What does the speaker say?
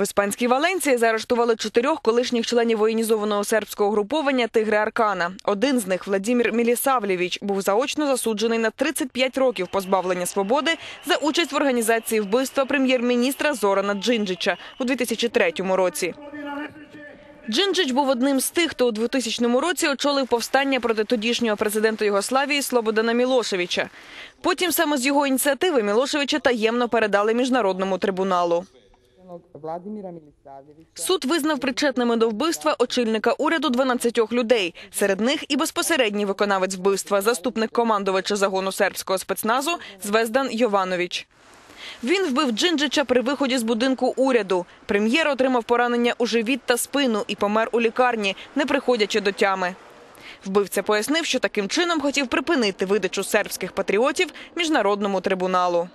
В іспанській Валенції заарештували чотирьох колишніх членів воєнізованого сербського груповання Тигри Аркана. Один з них, Владімір Мілісавлєвіч, був заочно засуджений на 35 років позбавлення свободи за участь в організації вбивства прем'єр-міністра Зорана Джинджича у 2003 році. Джинджич був одним з тих, хто у 2000 році очолив повстання проти тодішнього президента Югославії Слободана Мілошевича. Потім саме з його ініціативи Мілошевича таємно передали міжнародному трибуналу. Владимира Милисавljevića. Суд визнав причетними до вбивства очільника уряду 12 людей. Серед них і безпосередній виконавець вбивства, заступник командувача загону сербського спецназу Звездан Йованович. Він вбив Джинджича при виході з будинку уряду. Прем'єр отримав поранення у живіт та спину і помер у лікарні, не приходячи до тями. Вбивця пояснив, що таким чином хотів припинити видачу сербських патріотів міжнародному трибуналу.